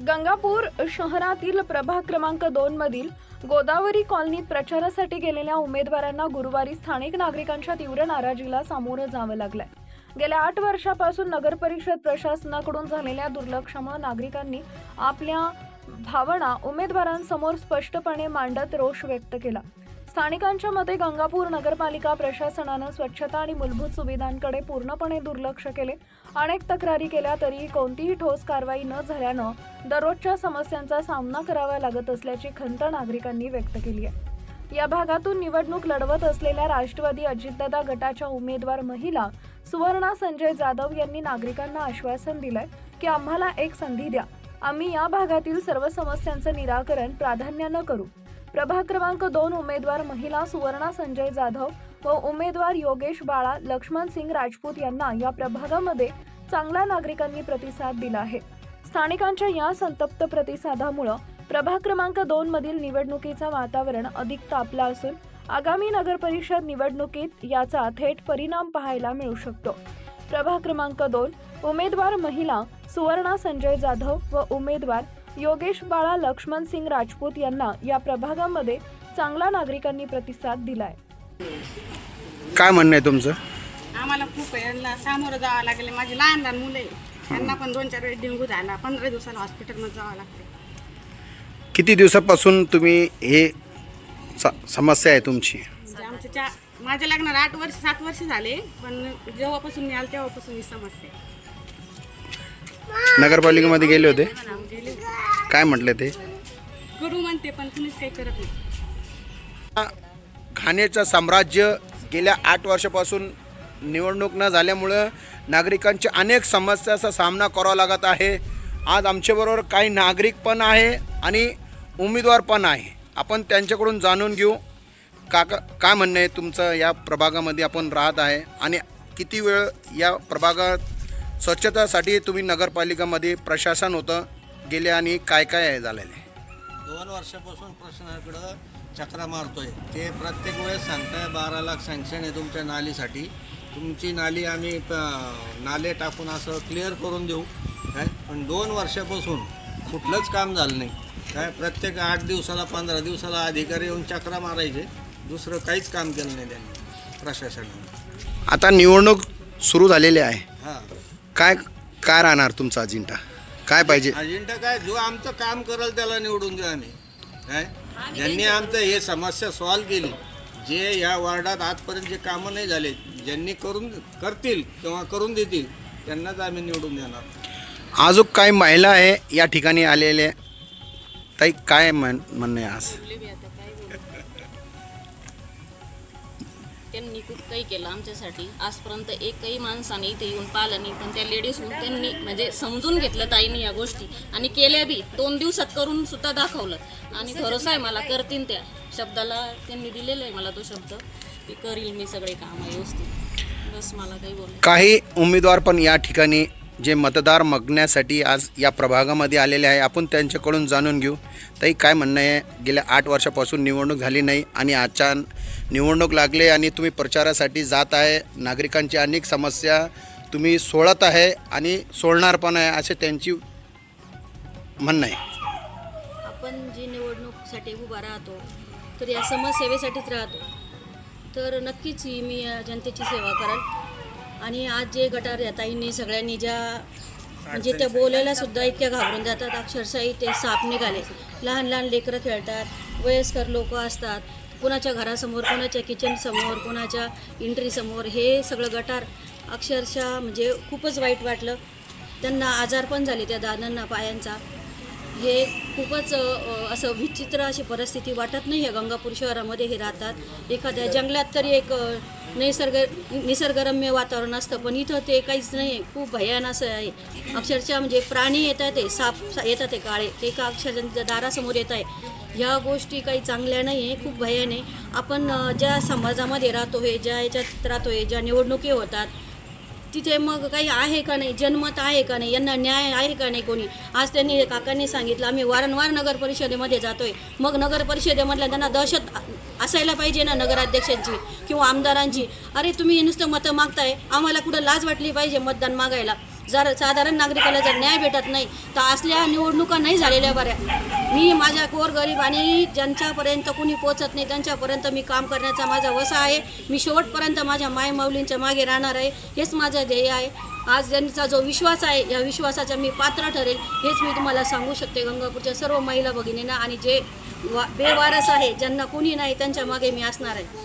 गंगापूर शहरातील प्रभाग क्रमांक दोन मधील गोदावरी कॉलनीत प्रचारासाठी गेलेल्या उमेदवारांना गुरुवारी स्थानिक नागरिकांच्या तीव्र नाराजीला सामोरं जावं लागलंय. गेल्या आठ वर्षापासून नगर परिषद प्रशासनाकडून झालेल्या दुर्लक्षामुळे नागरिकांनी आपल्या भावना उमेदवारांसमोर स्पष्टपणे मांडत रोष व्यक्त केला. स्थानिकांच्या मते गंगापूर नगरपालिका प्रशासनानं स्वच्छता आणि मूलभूत सुविधांकडे पूर्णपणे दुर्लक्ष केले. अनेक तक्रारी केल्या तरीही कोणतीही ठोस कारवाई न झाल्यानं दररोजच्या समस्यांचा सामना करावा लागत असल्याची खंत नागरिकांनी व्यक्त केली आहे. या भागातून निवडणूक लढवत असलेल्या राष्ट्रवादी अजितदादा गटाच्या उमेदवार महिला सुवर्णा संजय जाधव यांनी नागरिकांना आश्वासन दिलंय की आम्हाला एक संधी द्या. आम्ही या भागातील सर्व समस्यांचं निराकरण प्राधान्यानं करू. प्रभाग क्रमांक दोन उमेदवार महिला सुवर्णा संजय जाधव व उमेदवार योगेश बाळा लक्ष्मण सिंग राजपूत यांना या प्रभागामध्ये चांगला नागरिकांनी प्रतिसाद दिला आहे. स्थानिकांच्या या संतप्त प्रतिसादामुळं प्रभाग क्रमांक दोन मधील निवडणुकीचं वातावरण अधिक तापलं असून आगामी नगरपरिषद निवडणुकीत याचा थेट परिणाम पाहायला मिळू शकतो. प्रभाग क्रमांक दोन उमेदवार महिला सुवर्णा संजय जाधव व उमेदवार योगेश बाळा लक्ष्मण सिंग राजपूत यांना या प्रभागामध्ये चांगला नागरिकांनी प्रतिसाद दिलाय. काय म्हणणं आहे तुमचं? आम्हाला खूप यांना सामोरं जावं लागेल. माझी लहान लहान मुलं आहे. त्यांना पण दोन चार वेळेस डेंग्यू झाला. पंधरा दिवसाला हॉस्पिटलमध्ये जावं लागते किती दिवसापासून तुम्ही हे स- समस्या आहे तुमची? म्हणजे आमच्या चा माझ्या लग्नाला आठ वर्ष सात वर्ष झाले. पण जेव्हापासून मी आले तेव्हापासून ही समस्या आहे. नगरपालिकेमध्ये गेले होते? गेले होते. काय म्हटले ते? करू म्हणते पण कुणीच काही करत नाही. घाणेचं साम्राज्य गेल्या आठ वर्षापासून निवडणूक न झाल्यामुळं नागरिकांच्या अनेक समस्याचा सामना करावा लागत आहे. आज आमच्याबरोबर काही नागरिक पण आहे आणि उमेदवार पण आहे. आपण त्यांच्याकडून जाणून घेऊ. काका काय म्हणणं आहे तुमचं? या प्रभागामध्ये आपण राहत आहे आणि किती वेळ या प्रभागात स्वच्छतासाठी तुम्ही नगरपालिकामध्ये प्रशासन होतं? गेले आणि काय काय आहे झालेलं? आहे दोन वर्षापासून प्रशासनाकडं चक्रा मारतोय. ते प्रत्येक वेळेस सांगताय बारा लाख सँक्शन आहे तुमच्या नालीसाठी. तुमची नाली आम्ही प- नाले टाकून असं क्लिअर करून देऊ. काय? पण दोन वर्षापासून कुठलंच काम झालं नाही. काय? प्रत्येक आठ दिवसाला पंधरा दिवसाला अधिकारी येऊन चक्रा मारायचे. दुसरं काहीच काम केलं नाही त्यांनी प्रशासनाने. आता निवडणूक सुरू झालेली आहे. हां. काय काय राहणार तुमचा अजिंठा? काय पाहिजे? अजेंडा काय जो आमचं काम करेल त्याला निवडून देऊ आम्ही. काय ज्यांनी आमचं हे समस्या सॉल्व केली जे या वार्डात आजपर्यंत जे कामं नाही झाले ज्यांनी करून करतील किंवा करून देतील त्यांनाच आम्ही निवडून देणार. अजून काही महिला आहे या ठिकाणी आलेल्या ताई काय म्हण म्हणणं आहे आज? त्यांनी खूप काही केलं आमच्यासाठी. आजपर्यंत एकही माणसाने इथे येऊन पाहिलं नाही. पण त्या लेडीजहून त्यांनी म्हणजे समजून घेतलं ताईने या गोष्टी. आणि केल्या बी. दोन दिवसात करून सुद्धा दाखवलं. आणि भरोसा आहे मला करतीन त्या. शब्दाला त्यांनी दिलेलं आहे मला तो शब्द. की करील मी सगळे काम व्यवस्थित. बस मला काही बोल काही उमेदवार पण या ठिकाणी जे मतदार मगण्यासाठी आज या प्रभागामध्ये आलेले आहे आपण त्यांच्याकडून जाणून घेऊ. ताई काय म्हणणं आहे? गेल्या आठ वर्षापासून निवडणूक झाली नाही आणि आजच्या निवडणूक लागले आणि तुम्ही प्रचारासाठी जात आहे. नागरिकांची अनेक समस्या तुम्ही सोडत आहे आणि सोडणार पण आहे असे त्यांची म्हणणं आहे. आपण जी निवडणूकसाठी उभा राहतो तर या समाजसेवेसाठीच राहतो. तर नक्कीच मी जनतेची सेवा कराल. आणि आज जे गटार या ताईंनी सगळ्यांनी ज्या म्हणजे त्या बोलायला सुद्धा इतक्या घाबरून जातात. अक्षरशः ते साप निघाले. लहान लहान लेकरं खेळतात. वयस्कर लोक असतात. कुणाच्या घरासमोर कुणाच्या किचनसमोर कुणाच्या एंट्रीसमोर हे सगळं गटार अक्षरशः म्हणजे खूपच वाईट वाटलं. त्यांना आजार पण झाले त्या दादांना पायांचा. हे खूपच असं विचित्र अशी परिस्थिती वाटत नाही आहे गंगापूर शहरामध्ये हे राहतात. एखाद्या जंगलात तरी एक निसर्ग निसर्गरम्य वातावरण असतं पण इथं ते काहीच नाही आहे खूप भयान असं आहे. अक्षरशः म्हणजे प्राणी येतात ते साप सा- येतात ते काळे. ते का अक्षरशः दारासमोर येत आहे. ह्या गोष्टी काही चांगल्या नाही आहे खूप भयान. आहे आपण ज्या समाजामध्ये राहतो आहे ज्या याच्यात राहतो आहे ज्या निवडणुकी होतात तिथे मग काही आहे का नाही जनमत आहे का नाही यांना न्याय आहे का नाही कोणी? आज त्यांनी काकांनी सांगितलं आम्ही वारंवार नगर परिषदेमध्ये जातोय. मग नगर परिषदेमधल्या त्यांना दहशत असायला पाहिजे ना नगराध्यक्षांची किंवा आमदारांची? अरे तुम्ही नुसतं मतं मागताय आम्हाला कुठं लाज वाटली पाहिजे मतदान मागायला? जर साधारण नागरिकाला जर न्याय भेटत नाही तर असल्या निवडणुका नाही झालेल्या बऱ्या. मी माझ्या गोरगरीब आणि ज्यांच्यापर्यंत कुणी पोचत नाही त्यांच्यापर्यंत मी काम करण्याचा माझा वसा आहे. मी शेवटपर्यंत माझ्या मायमाऊलींच्या मागे राहणार आहे हेच माझं ध्येय आहे. आज त्यांचा जो विश्वास आहे या विश्वासाच्या मी पात्र ठरेल हेच मी तुम्हाला सांगू शकते. गंगापूरच्या सर्व महिला भगिनींना आणि जे वा बेवारस आहे ज्यांना कुणी नाही त्यांच्या मागे मी असणार आहे.